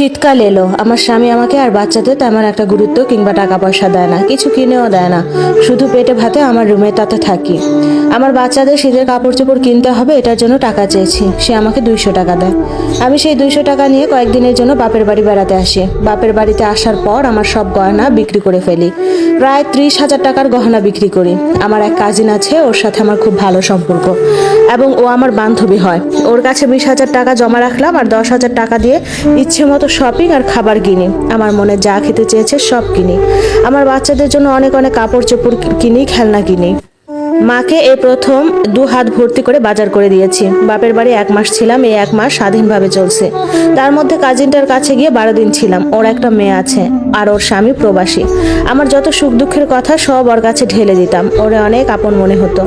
শীতকাল এলো। আমার স্বামী আমাকে আর বাচ্চাদের তেমন একটা গুরুত্ব কিংবা টাকা পয়সা দেয় না, কিছু কিনেও দেয় না। শুধু পেটে ভাতে আমার রুমে তাতে থাকি। আমার বাচ্চাদের শীতের কাপড় চোপড় কিনতে হবে, এটার জন্য টাকা চেয়েছি। সে আমাকে দুইশো টাকা দেয়। আমি সেই দুইশো টাকা নিয়ে কয়েকদিনের জন্য বাপের বাড়ি বেড়াতে আসি। বাপের বাড়িতে আসার পর আমার সব গয়না বিক্রি করে ফেলি। প্রায় ত্রিশ হাজার টাকার গহনা বিক্রি করি। আমার এক কাজিন আছে, ওর সাথে আমার খুব ভালো সম্পর্ক। এবং ও আমার বান্ধবী হয়। ওর কাছে বিশ হাজার টাকা জমা রাখলাম আর দশ হাজার টাকা দিয়ে ইচ্ছে মতো শপিং আর খাবার কিনি। আমার মনে যা খেতে চেয়েছে সব কিনি। আমার বাচ্চাদের জন্য অনেক অনেক কাপড় চোপড় কিনি, খেলনা কিনি। মাকে এই প্রথম দু হাত ভর্তি করে বাজার করে দিয়েছি। বাপের বাড়ি এক মাস ছিলাম এই এক মাস স্বাধীনভাবে চলছে। তার মধ্যে কাজিনটার কাছে গিয়ে বারো দিন ছিলাম। ওর একটা মেয়ে আছে। আর ওর স্বামী প্রবাসী। আমার যত সুখ দুঃখের কথা সব ওর কাছে ঢেলে দিতাম। ওরে অনেক আপন মনে হতো।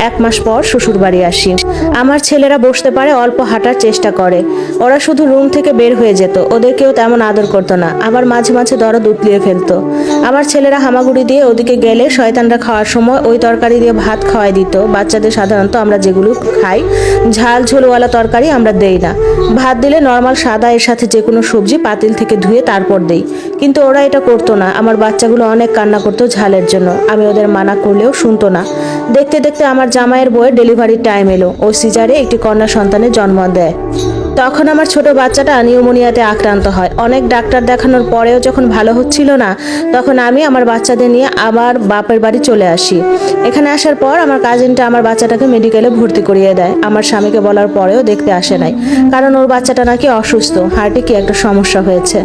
এক মাস পর শ্বশুর বাড়ি আসি। আমার ছেলেরা বসতে পারে, অল্প হাঁটার চেষ্টা করে। ওরা শুধু রুম থেকে বের হয়ে যেত। ওদেরকেও তেমন আদর করতো না। আবার মাঝে মাঝে দরদ উতলিয়ে ফেলতো। আমার ছেলেরা হামাগুড়ি দিয়ে ওদিকে গেলে শয়তানরা খাওয়ার সময় ওই তরকারি দিয়ে ভাত খাওয়াই দিত। বাচ্চাদের সাধারণত আমরা যেগুলো খাই, ঝাল ঝোলওয়ালা তরকারি আমরা দেই না। ভাত দিলে নর্মাল সাদা এর সাথে যে কোনো সবজি পাতিল থেকে ধুয়ে তারপর দেই। কিন্তু ওরা এটা করতো না। আমার বাচ্চাগুলো অনেক কান্না করতো ঝালের জন্য। আমি ওদের মানা করলেও শুনতো না। দেখতে দেখতে আমার জামাইয়ের বইয়ের ডেলিভারির টাইম এলো। ও সিজারে একটি কন্যা সন্তানের জন্ম দেয়। তখন আমার ছোট বাচ্চাটা নিউমোনিয়াতে আক্রান্ত হয়। অনেক ডাক্তার দেখানোর পরেও যখন ভালো হচ্ছিল না, তখন আমি আমার বাচ্চাদের নিয়ে আবার বাপের বাড়ি চলে আসি। এখানে আসার পর আমার কাজিনটা আমার বাচ্চাটাকে মেডিকেলে ভর্তি করিয়ে দেয়। আমার স্বামীকে বলার পরেও দেখতে আসে নাই, কারণ ওর বাচ্চাটা নাকি অসুস্থ, হার্টে কি একটা সমস্যা হয়েছে।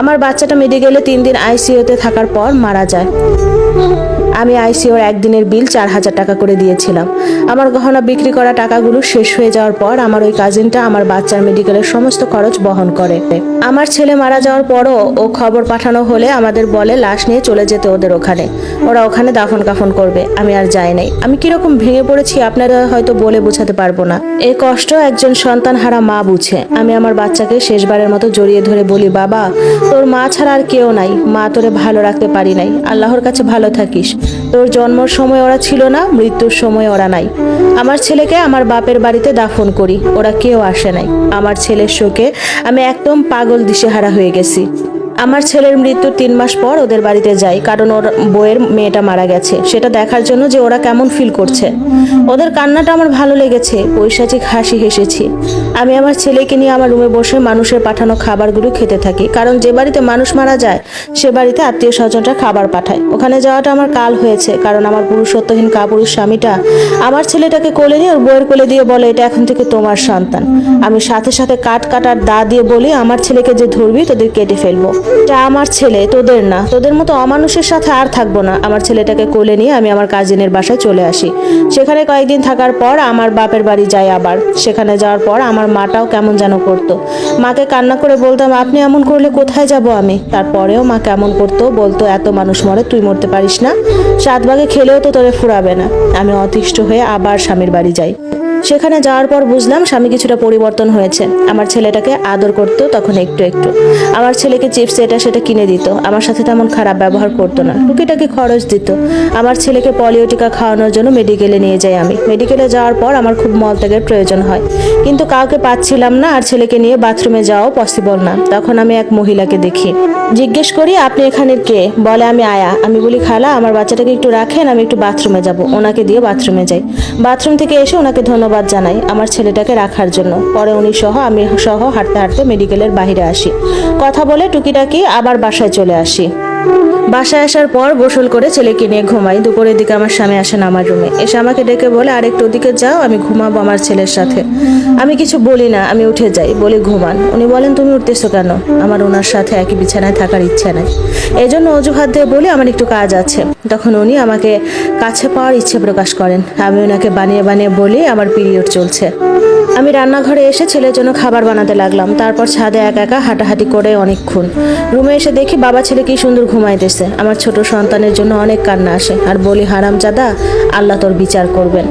আমার বাচ্চাটা মেডিকেলে তিন দিন আইসিইউতে থাকার পর মারা যায়। আমি আইসিওর একদিনের বিল চার হাজার টাকা করে দিয়েছিলাম। আমার গহনা বিক্রি করা টাকাগুলো শেষ হয়ে যাওয়ার পর আমার ওই কাজিনটা আমার বাচ্চার মেডিকেলের সমস্ত খরচ বহন করে। আমার ছেলে মারা যাওয়ার পরও ও খবর পাঠানো হলে আমাদের বলে লাশ নিয়ে চলে যেতে ওদের ওখানে। ওরা ওখানে দাফন কাফন করবে, আমি আর যাই নাই। আমি কীরকম ভেঙে পড়েছি আপনারা হয়তো বলে বোঝাতে পারব না। এই কষ্ট একজন সন্তান হারা মা বুঝে। আমি আমার বাচ্চাকে শেষবারের মতো জড়িয়ে ধরে বলি, বাবা, তোর মা ছাড়া আর কেউ নাই। মা তোরে ভালো রাখতে পারি নাই। আল্লাহর কাছে ভালো থাকিস। তোর জন্মর সময় ওরা ছিল না, মৃত্যুর সময় ওরা নাই। আমার ছেলেকে আমার বাপের বাড়িতে দাফন করি, ওরা কেউ আসে নাই। আমার ছেলের শোকে আমি একদম পাগল দিশেহারা হয়ে গেছি। আমার ছেলের মৃত্যুর তিন মাস পর ওদের বাড়িতে যাই, কারণ ওর বইয়ের মেয়েটা মারা গেছে। সেটা দেখার জন্য যে ওরা কেমন ফিল করছে। ওদের কান্নাটা আমার ভালো লেগেছে পৈশাচিক হাসি হেসেছি। আমি আমার ছেলেকে নিয়ে আমার রুমে বসে মানুষের পাঠানো খাবারগুলো খেতে থাকি, কারণ যে বাড়িতে মানুষ মারা যায়, সে বাড়িতে আত্মীয় স্বজনরা খাবার পাঠায়। ওখানে যাওয়াটা আমার কাল হয়েছে, কারণ আমার পুরুষত্বহীন কাপুরুষ স্বামীটা আমার ছেলেটাকে কোলে নিয়ে ওর বইয়ের কোলে দিয়ে বলে, এটা এখন থেকে তোমার সন্তান। আমি সাথে সাথে কাট কাটার দা দিয়ে বলি, আমার ছেলেকে যে ধরবি, তোদের কেটে ফেলব। এটা আমার ছেলে, তোদের না। তোদের মতো অমানুষের সাথে আর থাকব না। আমার ছেলেটাকে কোলে নিয়ে আমি আমার কাজিনের বাসায় চলে আসি। সেখানে কয়েকদিন থাকার পর আমার বাপের বাড়ি যাই আবার। সেখানে যাওয়ার পর আমার মাটাও কেমন যেন করতো। মাকে কান্না করে বলতাম, আপনি এমন করলে কোথায় যাব আমি? তারপরেও মা কেমন করতো, বলতো, এত মানুষ মরে, তুই মরতে পারিস না। সাত ভাগে খেলেও তো তোরে ফুরাবে না। আমি অতিষ্ঠ হয়ে আবার স্বামীর বাড়ি যাই। সেখানে যাওয়ার পর বুঝলাম স্বামী কিছুটা পরিবর্তন হয়েছে। আমার ছেলেটাকে আদর করতো তখন একটু একটু। আমার ছেলেকে চিপস এটা সেটা কিনে দিত। আমার সাথে তেমন খারাপ ব্যবহার করতো না। টুকিটাকি খরচ দিত। আমার ছেলেকে পলিও টিকা খাওয়ানোর জন্য মেডিকেলে নিয়ে যাই আমি। মেডিকেলে যাওয়ার পর আমার খুব মলত্যাগের প্রয়োজন হয়। কিন্তু কাউকে পাচ্ছিলাম না আর ছেলেকে নিয়ে বাথরুমে যাওয়াও পসিবল না। তখন আমি এক মহিলাকে দেখি। জিজ্ঞেস করি, আপনি এখানের কে? বলে, আমি আয়া। আমি বলি, খালা, আমার বাচ্চাটাকে একটু রাখেন, আমি একটু বাথরুমে যাব। ওনাকে দিয়ে বাথরুমে যাই। বাথরুম থেকে এসে ওনাকে ধন্যবাদ জানাই আমার ছেলেটাকে রাখার জন্য। পরে উনি সহ আমি সহ হাঁটতে হাঁটতে মেডিকেলের বাহিরে আসি। কথা বলে টুকিটাকি আবার বাসায় চলে আসি। বাসায় আসার পর গোসল করে ছেলেকে নিয়ে ঘুমাই। দুপুরের দিকে আমার স্বামী আসেন আমার রুমে। এসে আমাকে ডেকে বলে আরেকটু ওদিকে যাও, আমি ঘুমাবো আমার ছেলের সাথে। আমি কিছু বলি না, আমি উঠে যাই। বলি ঘুমান। উনি বলেন, তুমি উঠতেছো কেন? আমার ওনার সাথে একই বিছানায় থাকার ইচ্ছা নাই। এই জন্য অজুহাত দিয়ে বলি, আমার একটু কাজ আছে। তখন উনি আমাকে কাছে পাওয়ার ইচ্ছে প্রকাশ করেন। আমি ওনাকে বানিয়ে বানিয়ে বলি, আমার পিরিয়ড চলছে। আমি রান্নাঘরে এসে ছেলের জন্য খাবার বানাতে লাগলাম। তারপর ছাদে একা একা হাঁটাহাঁটি করে অনেকক্ষণ। রুমে এসে দেখি বাবা ছেলে কি সুন্দর ঘুমাইতেছে। আমার ছোট সন্তানের জন্য অনেক কান্না আসে। আর বলি হারাম চাদা আল্লাহ তোর বিচার করবেন।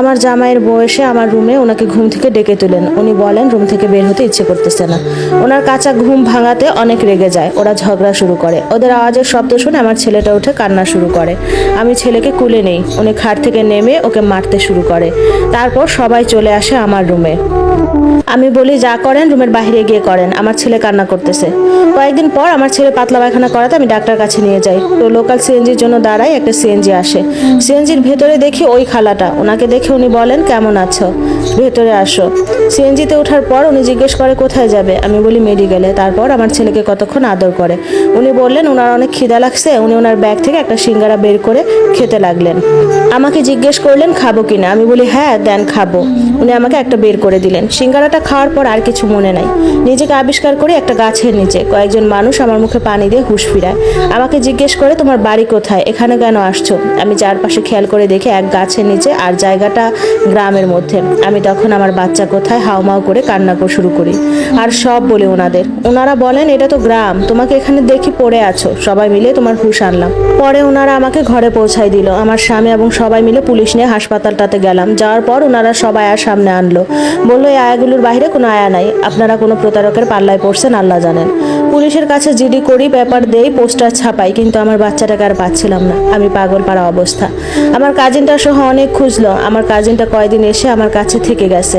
আমার জামাইয়ের বয়সে আমার রুমে ওনাকে ঘুম থেকে ডেকে তুলেন। উনি বলেন, রুম থেকে বের হতে ইচ্ছে করতেছে না। ওনার কাঁচা ঘুম ভাঙাতে অনেক রেগে যায়, ওরা ঝগড়া শুরু করে। ওদের আওয়াজের শব্দ শুনে আমার ছেলেটা উঠে কান্না শুরু করে। আমি ছেলেকে কুলে নেই, উনি খাট থেকে নেমে ওকে মারতে শুরু করে। তারপর সবাই চলে আসে আমার রুমে। আমি বলি, যা করেন, রুমের বাইরে গিয়ে করেন। আমার ছেলে কান্না করতেছে। কয়েকদিন পর আমার ছেলে পাতলা পায়খানা করাতে আমি ডাক্তার কাছে নিয়ে যাই। তো লোকাল সিএনজির জন্য দাঁড়াই একটা সিএনজি আসে। সিএনজির ভেতরে দেখি ওই খালাটা। ওনাকে দেখে উনি বলেন, কেমন আছো? ভেতরে আসো। সিএনজিতে ওঠার পর উনি জিজ্ঞেস করে, কোথায় যাবে? আমি বলি, মেডিকেলে। তারপর আমার ছেলেকে কতক্ষণ আদর করে। উনি বললেন ওনার অনেক খিদা লাগছে। উনি ওনার ব্যাগ থেকে একটা সিঙ্গারা বের করে খেতে লাগলেন। আমাকে জিজ্ঞেস করলেন, খাব কিনা? আমি বলি হ্যাঁ দেন খাব। উনি আমাকে একটা বের করে দিলেন। সিঙ্গারাটা খাওয়ার পর আর কিছু মনে নাই। নিজেকে আবিষ্কার করে একটা গাছের নিচে কয়েকজন মানুষ আমার মুখে পানি দিয়ে হুশ ফিরায়। আমাকে জিজ্ঞেস করে, তোমার বাড়ি কোথায়? এখানে কেন আসছো? আমি চারপাশে খেয়াল করে দেখি এক গাছের নিচে আর জায়গাটা গ্রামের মধ্যে। আমি তখন আমার বাচ্চা কোথায়, হাউমাউ করে কান্না করে শুরু করি। আর সব বলে ওনাদের। ওনারা বলেন, এটা তো গ্রাম, তোমাকে এখানে দেখি পড়ে আছো। সবাই মিলে তোমার হুশ আনলাম। পরে ওনারা আমাকে ঘরে পৌঁছাই দিল। আমার স্বামী এবং সবাই মিলে পুলিশ নিয়ে হাসপাতালটাতে গেলাম। যাওয়ার পর ওনারা সবাই আর সামনে আনলো। বলল আয়াগুলোর বাইরে কোনো আয়া নাই। আপনারা কোনো প্রতারকের পাল্লায় পড়ছেন, আল্লাহ জানেন। পুলিশের কাছে জিডি করি, পেপার দেই, পোস্টার ছাপাই, কিন্তু আমার বাচ্চাটাকে আর পাচ্ছিলাম না। আমি পাগল পাড়া অবস্থা। আমার কাজিনটা সহ অনেক খুঁজলো। আমার কাজিনটা কয়দিন এসে আমার কাছে থেকে গেছে।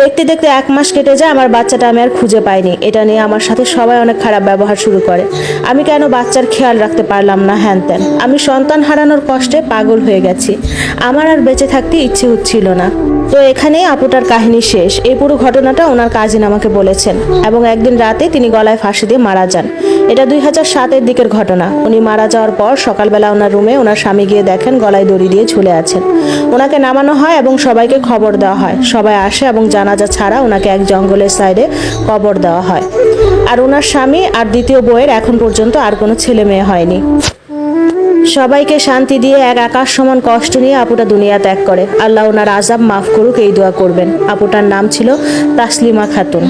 দেখতে দেখতে এক মাস কেটে যায়, আমার বাচ্চাটা আমি আর খুঁজে পাইনি। এটা নিয়ে আমার সাথে সবাই অনেক খারাপ ব্যবহার শুরু করে। আমি কেন বাচ্চার খেয়াল রাখতে পারলাম না, হ্যান ত্যান। আমি সন্তান হারানোর কষ্টে পাগল হয়ে গেছি। আমার আর বেঁচে থাকতে ইচ্ছে হচ্ছিল না। তো এখানেই আপুটার কাহিনী শেষ। এই পুরো ঘটনাটা ওনার কাজিন আমাকে বলেছেন এবং একদিন রাতে তিনি গলায় ফাঁসি দিয়ে মারা যান। এটা দুই হাজার সাতের দিকের ঘটনা। উনি মারা যাওয়ার পর সকালবেলা ওনার রুমে ওনার স্বামী গিয়ে দেখেন গলায় দড়ি দিয়ে ঝুলে আছেন। ওনাকে নামানো হয় এবং সবাইকে খবর দেওয়া হয়। সবাই আসে এবং জানাজা ছাড়া ওনাকে এক জঙ্গলের সাইডে কবর দেওয়া হয়। আর ওনার স্বামী আর দ্বিতীয় বইয়ের এখন পর্যন্ত আর কোনো ছেলে মেয়ে হয়নি। সবাইকে শান্তি দিয়ে এক আকাশ সমান কষ্ট নিয়ে আপুটা দুনিয়া ত্যাগ করে। আল্লাহ ওনার আজাব মাফ করুক, এই দোয়া করবেন। আপুটার নাম ছিল তাসলিমা খাতুন।